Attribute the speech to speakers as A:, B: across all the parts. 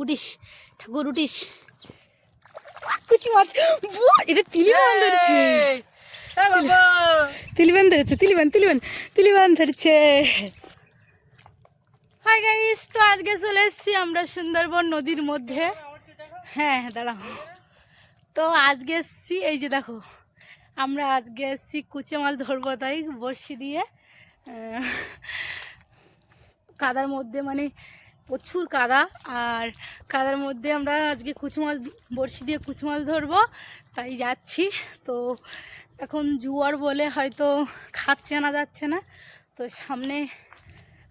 A: উঠিস ঠাকুর উঠিস কুচি মাছ। এটা তিলিবান ধরেছে। তিলিবান ধরেছে তিলিবান তিলিবান তিলিবান ধরেছে। হাই গাইস তো আজকে চলে এসেছি আমরা সুন্দরবন নদীর মধ্যে। হ্যাঁ হ্যাঁ, দাঁড়াও। তো আজকে এসছি এই যে দেখো আমরা আজকে এসছি কুচে মাছ ধরবো তাই বড়শি দিয়ে। কাদার মধ্যে মানে প্রচুর কাদা আর কাদার মধ্যে আমরা আজকে কুচু মাছ, বড়শি দিয়ে কুচু মাছ ধরবো, তাই যাচ্ছি। তো এখন জুয়ার বলে হয়তো খাচ্ছে না, যাচ্ছে না। তো সামনে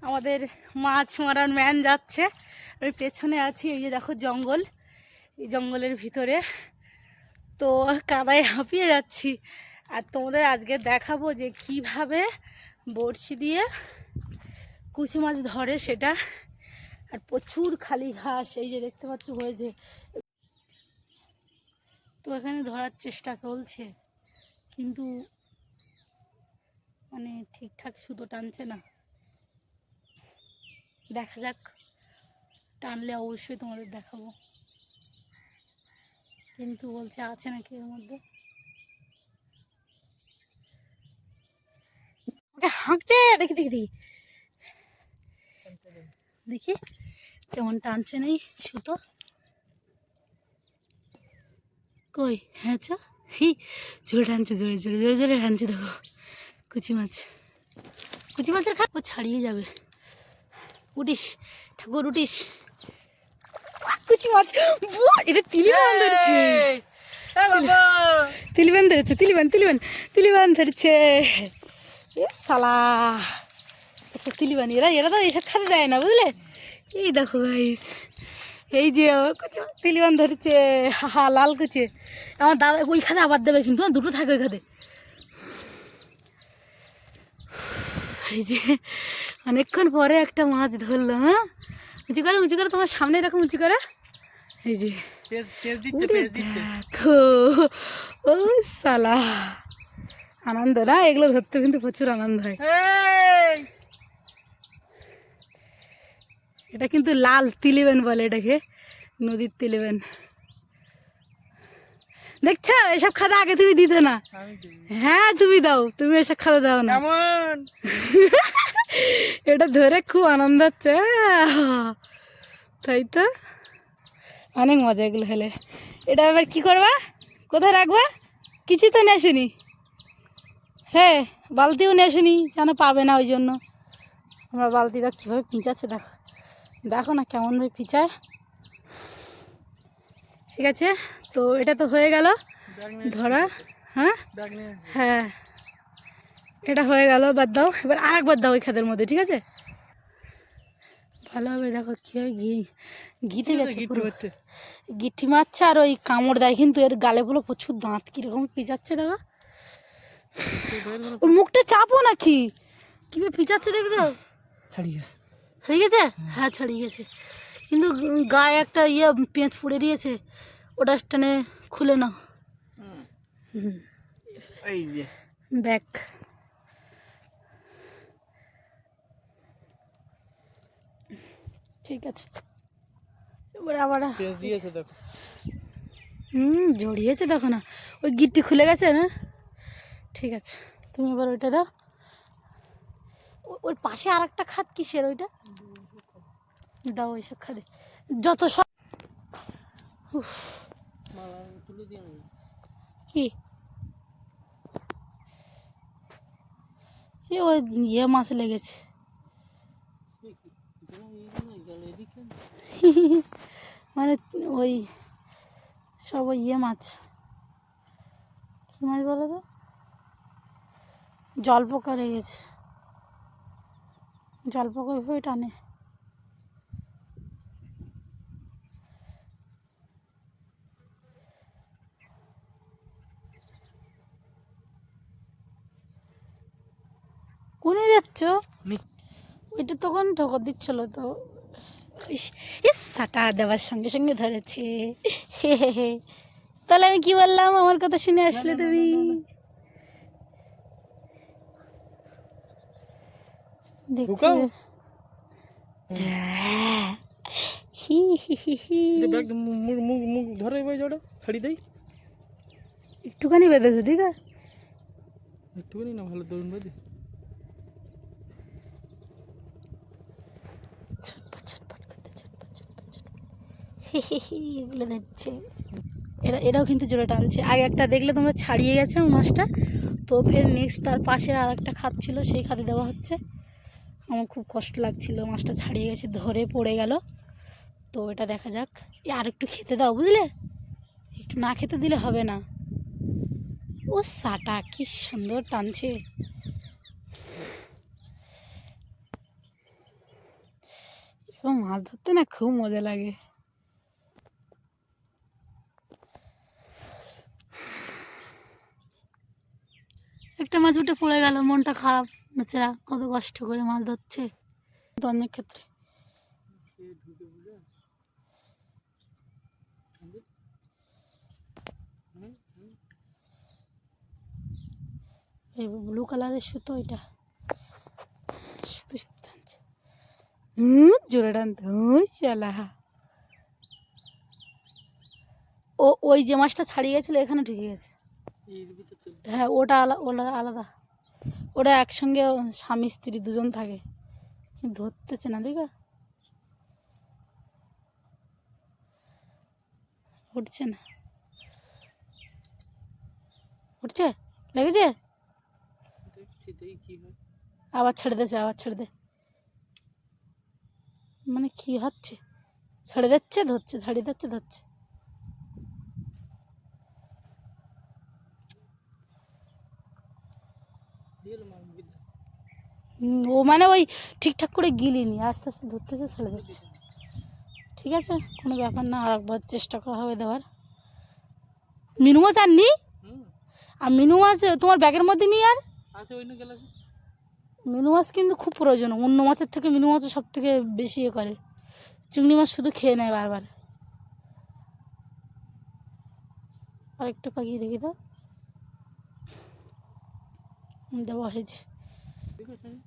A: আমাদের মাছ মারার ম্যান যাচ্ছে। আমি পেছনে আছি, এই যে দেখো জঙ্গল, এই জঙ্গলের ভিতরে। তো কাদায় হাঁপিয়ে যাচ্ছি। আর তোমাদের আজকে দেখাবো যে কীভাবে বড়শি দিয়ে কুচি মাছ ধরে সেটা। আর প্রচুর খালি ঘাস, এই যে দেখতে পাচ্ছ হয়েছে। তো এখানে ধরার চেষ্টা চলছে, কিন্তু মানে ঠিকঠাক সুতো টানছে না। দেখা যাক, টানলে অবশ্যই তোমাদের দেখাবো। কিন্তু বলছে আছে নাকি এর মধ্যে? হাঁকছে দেখি দেখি দেখি। দেখি। কেমন টানছে নেই সুতো। কই হ্যাঁ চা। হি জোরে টানছে জোরে জোরে জোরে জোরে টানছে দেখো। কুচি মাছ। কুচি মাছের খা ও ছাড়িয়ে যাবে। উঠিস ঠাকুর উঠিস। কুচি মাছ। এটা তিলিবান ধরেছে। তিলিবান ধরেছে তিলিবান তিলিবান তিলিবান ধরেছে। এ সালা তিলিবান। এরা এরা তো এসব খাতে দেয় না বুঝলে? এই দেখো গাইস এই যে ও কুচি মাছ তিলিবান ধরেছে। হা লাল কুচি। আমার দাদা ওই খাতে আবার দেবে কিন্তু হ্যাঁ, দুটো থাকে ওই খাতে এই যে অনেকক্ষণ পরে একটা মাছ ধরলো হ্যাঁ? উঁচু করে উঁচু করে তোমার সামনে এরকম উঁচু করে। এই যে দেখো ও সালা আনন্দ না? এগুলো ধরতে কিন্তু প্রচুর আনন্দ হয়। এটা কিন্তু লাল তিলিবেন বলে এটাকে নদীর তিলিবেন। দেখছ? এসব খাদা আগে তুমি দিতে না। হ্যাঁ তুমি দাও। তুমি এসব খাদা দাও না। এটা ধরে খুব আনন্দ হচ্ছে। তাই তো? অনেক মজা এগুলো হলে এটা এবার কি করবা? কোথায় রাখবা? কিছু তো নিয়ে আসেনি। হ্যাঁ বালতিও নিয়ে আসেনি। যেন পাবে না ওই জন্য। আমরা বালতিটা কীভাবে পিঁচাচ্ছে দেখো। দেখো না কেমন কেমনভাবে পিঁচায় ঠিক আছে? তো এটা তো হয়ে গেল। ধরা হ্যাঁ? হ্যাঁ। এটা হয়ে গেল বাদ দাও। এবার আর একবার দাও ওই খাদের মধ্যে ঠিক আছে? ভালো হবে দেখো কীভাবে ঘি ঘিতে গেছে গিটি মারছে আর ওই কামড় দেয় কিন্তু এর গালে গালেগুলো প্রচুর দাঁত কীরকম পিজাচ্ছে দেখো। ওর মুখটা চাপো নাকি? কীভাবে পিজাচ্ছে দেখছ?
B: ছাড়িয়ে গেছে।
A: ছাড়িয়ে গেছে হ্যাঁ ছাড়িয়ে গেছে কিন্তু গায়ে একটা ইয়ে পেঁচ পড়ে দিয়েছে ওটা টানে খুলে নাও।
B: এই যে।
A: ব্যাক। ঠিক আছে। এবার আবার
B: দিয়েছে দেখো।
A: হুম জড়িয়েছে দেখো না। ওই গিটটি খুলে গেছে না? ঠিক আছে। তুমি এবার ওইটা দাও। ওর পাশে আর একটা খাত কিসের ওইটা? দাও ওই সব খাদে। যত সব কি? ওই ইয়ে মাছ লেগেছে। মানে ওই সব ওই ইয়ে মাছ। কী মাছ বলো তো? জল পোকা লেগেছে। জল পোকা ওইভাবে টানে। কোনে দেখছ
B: নি-
A: ওইটা তখন ঠকর দিচ্ছিল তো। সাটা দেওয়ার সঙ্গে সঙ্গে ধরেছে। হে হে হে। তাহলে আমি কি বললাম? আমার কথা শুনে আসলে তুমি?
B: ঢুকাও?
A: হ্যাঁ। হি হি হি হি।
B: মুখ মুখ মুখ ধরে ভাই জড়ো ছাড়ি দেই।
A: একটুখানি বেঁধেছে ঠিক আছে?
B: একটুখানি না ভালো
A: এগুলো এরা এরাও কিন্তু জোরে টানছে। আগে একটা দেখলে তোমরা ছাড়িয়ে গেছে মাছটা। তো ফের নেক্সট তার পাশে আর একটা খাত ছিল সেই খাতে দেওয়া হচ্ছে। আমার খুব কষ্ট লাগছিল, মাছটা ছাড়িয়ে গেছে, ধরে পড়ে গেল। তো এটা দেখা যাক। এ আর একটু খেতে দাও, বুঝলে? একটু না খেতে দিলে হবে না। ও সাটা, কি সুন্দর টানছে। এরকম মাছ ধরতে না খুব মজা লাগে। একটা মাছ উঠে পড়ে গেল, মনটা খারাপ। বেচারা কত কষ্ট করে মাছ ধরছে। অনেক ক্ষেত্রে। এই ব্লু কালারের সুতো এটা। সুতো সুতো টানছে। হুম জোরে টানতে। চালা ও ওই যে মাছটা ছাড়িয়ে গেছিল এখানে ঢুকে গেছে। হ্যাঁ ওটা আলাদা ওটা আলাদা। ওটা একসঙ্গে স্বামী স্ত্রী দুজন থাকে। ধরতেছে না দেখো উঠছে না। উঠছে? লেগেছে? আবার ছেড়ে দিয়েছে আবার ছেড়ে দে। মানে কি হচ্ছে? ছেড়ে দিচ্ছে ধরছে ছাড়িয়ে দিচ্ছে ধরছে
B: রিয়েল মাছ বুঝলে
A: হুম, ও মানে ওই ঠিকঠাক করে গিলিনি আস্তে আস্তে ধরতেছে ছেড়ে দিচ্ছে। ঠিক আছে? কোনো ব্যাপার না আর একবার চেষ্টা করা হবে দেওয়ার। মিনু মাছ আর নি আর মিনু মাছ তোমার ব্যাগের মধ্যে আর?
B: না গেলাস।
A: মিনু মাছ কিন্তু খুব প্রয়োজন অন্য মাছের থেকে মিনু মাছ সব থেকে বেশি ইয়ে করে। চিংড়ি মাছ শুধু খেয়ে নেয় বারবার। আরেকটা পাখি রেখে দাও দেওয়া হয়েছে।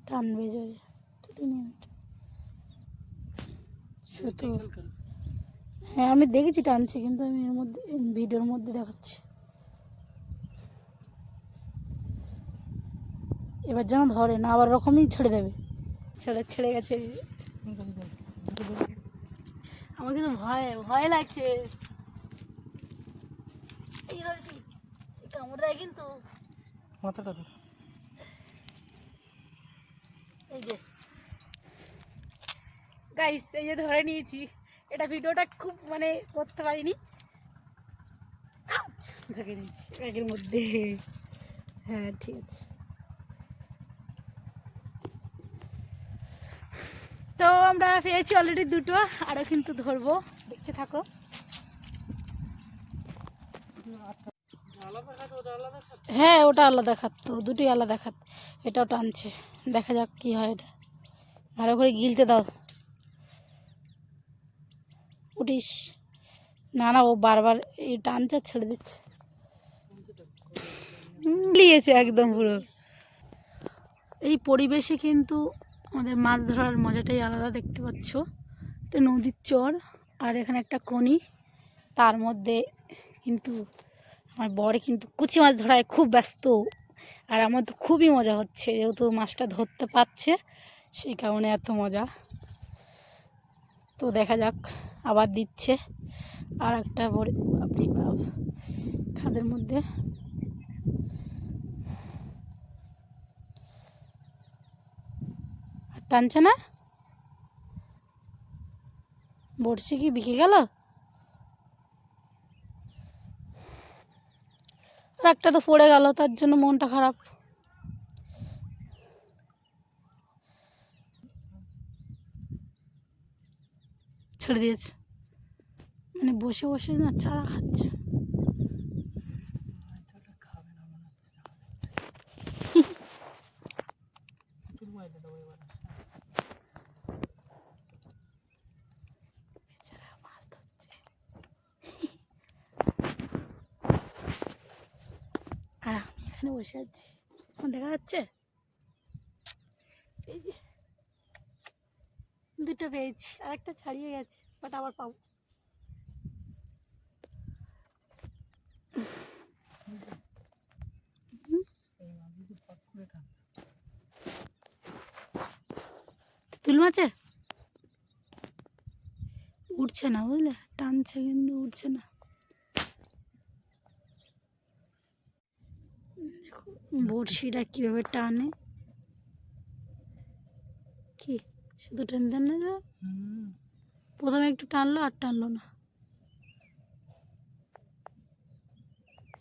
A: টানবে জোরে। তুলে নিয়ে। সুতো। হ্যাঁ আমি দেখেছি টানছে কিন্তু আমি এর মধ্যে ভিডিওর মধ্যে দেখাচ্ছি। এবার যেন ধরে না আবার রকমই ছেড়ে দেবে। ছেড়ে ছেড়ে গেছে। আমার কিন্তু ভয় ভয় লাগছে। এই ধরেছি কামড় দেয় কিন্তু।
B: মাথাটা ধর।
A: এই যে। গাইস এই যে ধরে নিয়েছি, এটা ভিডিওটা খুব মানে করতে পারিনি। আউচ! ধরে নিয়েছি ব্যাগের মধ্যে। হ্যাঁ ঠিক আছে। তো আমরা পেয়েছি অলরেডি দুটো আরও কিন্তু ধরবো। দেখতে থাকো। হ্যাঁ ওটা আলাদা খাত তো দুটোই আলাদা খাত এটাও টানছে দেখা যাক কি হয় এটা। ভালো করে গিলতে দাও। উঠিস। না না, ও বারবার এই আর ছেড়ে দিচ্ছে। লিয়েছে একদম পুরো। এই পরিবেশে কিন্তু আমাদের মাছ ধরার মজাটাই আলাদা দেখতে পাচ্ছ। এটা নদীর চর আর এখানে একটা কনি তার মধ্যে কিন্তু আমার বর কিন্তু কুচি মাছ ধরায় খুব ব্যস্ত। আর আমার তো খুবই মজা হচ্ছে, যেহেতু মাছটা ধরতে পারছে, সেই কারণে এত মজা। তো দেখা যাক, আবার দিচ্ছে। আর একটা বড় আপনি খাদের মধ্যে। টানছে না? বড়শি কি বিকে গেল? একটা তো পড়ে গেল, তার জন্য মনটা খারাপ। ছেড়ে দিয়েছে। মানে বসে বসে না চারা খাচ্ছে
B: মাথাটা খাবে না মনে হচ্ছে তোর মাইলে দাও এবার
A: বেচারা মাছ ধরছে আর আমি এখানে বসে আছি। দেখা যাচ্ছে? দুটো পেয়েছি আর একটা ছাড়িয়ে গেছে বাট আবার পাবো। তুল উঠছে না বুঝলে? টানছে কিন্তু উঠছে না দেখো বড়শিটা কীভাবে টানে? কি শুধু টেনতেন না যা?
B: হুম
A: প্রথমে একটু টানলো আর টানলো না।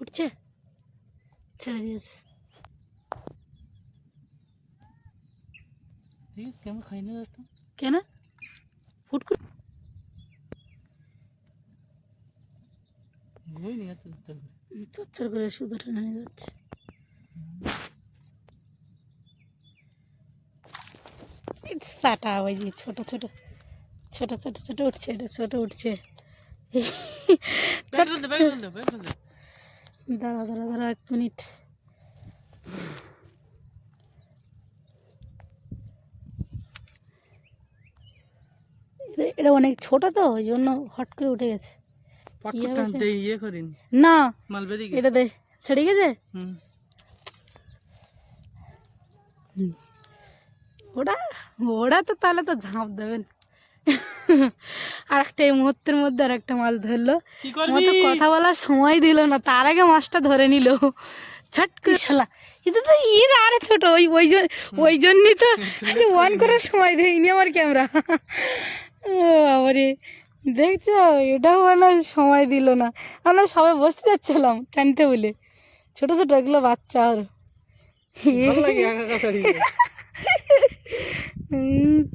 A: উঠছে? ছেড়ে দিয়েছে।
B: কেমন খাই না
A: কেন? ফুট করে চচ্চর করে শুধু টেনে নিয়ে যাচ্ছে। সাটা ওই যে ছোট ছোট ছোট ছোট ছোট উঠছে এটা ছোট উঠছে। দাঁড়া দাঁড়া দাঁড়া এক মিনিট। এটা- অনেক ছোট তো ওই জন্য হট করে উঠে গেছে।
B: ইয়ে
A: না এটা দে ছেড়ে গেছে?
B: হুম।
A: ওরা ওরা তো তাহলে তো ঝাঁপ দেবেন। আর একটা এই মুহূর্তের মধ্যে আর একটা মাছ ধরলো আমার তো কথা বলার সময় দিল না তার আগে মাছটা ধরে নিল। ছট করে শালা এটা তো ঈদ আরে ছোট ওই ওই জন্য ওই জন্যই তো অন করার সময় দেয়নি আমার ক্যামেরা। ও বাবারে দেখছ? এটাও মানে সময় দিল না। আমরা সবাই বসতে যাচ্ছিলাম টানতে বলে। ছোট ছোট এগুলো বাচ্চা আর
B: ভালো লাগে একা একা ছাড়িয়ে
A: উম,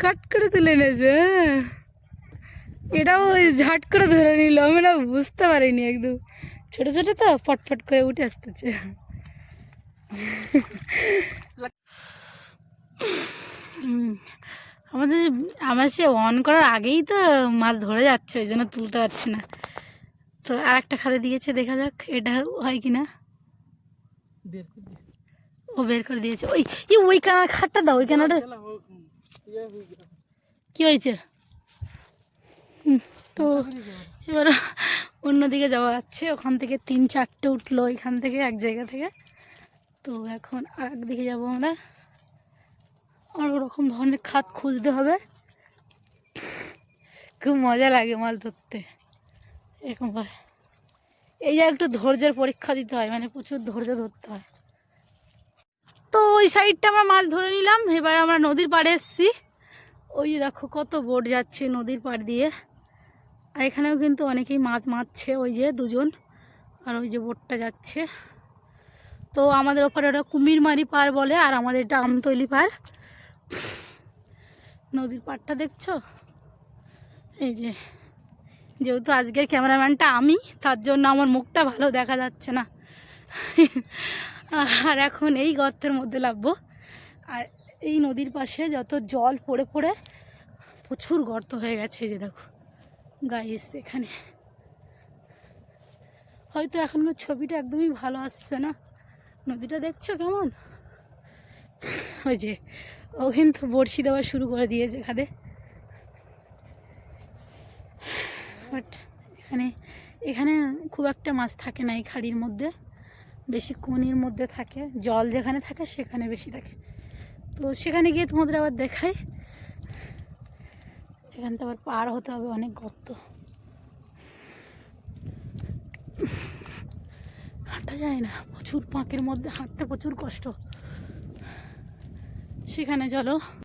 A: কাট করে তুলে এনেছে হ্যাঁ। এটাও ঝাট করে ধরে নিল, আমি না বুঝতে পারিনি একদম। ছোট ছোট তো ফটফট করে উঠে আসতেছে। আমাদের আমার সে অন করার আগেই তো মাছ ধরে যাচ্ছে, ওই জন্য তুলতে পারছি না। তো আর একটা খাতে দিয়েছে, দেখা যাক এটা হয় কি না ও বের করে দিয়েছে। ওই ই ওই কানা খাটটা দাও, ওই কানাটা। কি হয়েছে? তো এবার অন্যদিকে যাওয়া যাচ্ছে। ওখান থেকে তিন চারটে উঠল এখান থেকে এক জায়গা থেকে। তো এখন আর একদিকে যাব আমরা। আর ওরকম ধরনের খাত খুঁজতে হবে। খুব মজা লাগে মাছ ধরতে। এরকম এই যে একটু ধৈর্যের পরীক্ষা দিতে হয় মানে প্রচুর ধৈর্য ধরতে হয়। তো ওই সাইডটা আমরা মাছ ধরে নিলাম। এবার আমরা নদীর পাড়ে এসেছি। ওই দেখো, কত বোট যাচ্ছে নদীর পাড় দিয়ে। আর এখানেও কিন্তু অনেকেই মাছ মারছে, ওই যে দুজন। আর ওই যে বোটটা যাচ্ছে। তো আমাদের ওপারে ওটা কুমিরমারি পার বলে, আর আমাদের এটা আমতলি পার নদীর পাড়টা দেখছ? এই যে, যেহেতু আজকের ক্যামেরাম্যানটা আমি, তার জন্য আমার মুখটা ভালো দেখা যাচ্ছে না। আর এখন এই গর্তের মধ্যে লাভবো আর এই নদীর পাশে যত জল পড়ে পড়ে, প্রচুর গর্ত হয়ে গেছে, এই যে দেখো। গাইস, এখানে। হয়তো এখনকার ছবিটা একদমই ভালো আসছে না। নদীটা দেখছ কেমন? ওই যে ও কিন্তু বড়শি দেওয়া শুরু করে দিয়েছে খাদে। বাট এখানে এখানে খুব একটা মাছ থাকে না এই খাড়ির মধ্যে। বেশি কোনির মধ্যে থাকে, জল যেখানে থাকে সেখানে বেশি থাকে। তো সেখানে গিয়ে তোমাদের আবার দেখাই। এখান থেকে আবার পার হতে হবে অনেক গর্ত। হাঁটা যায় না, প্রচুর পাঁকের মধ্যে হাঁটতে প্রচুর কষ্ট। সেখানে চলো।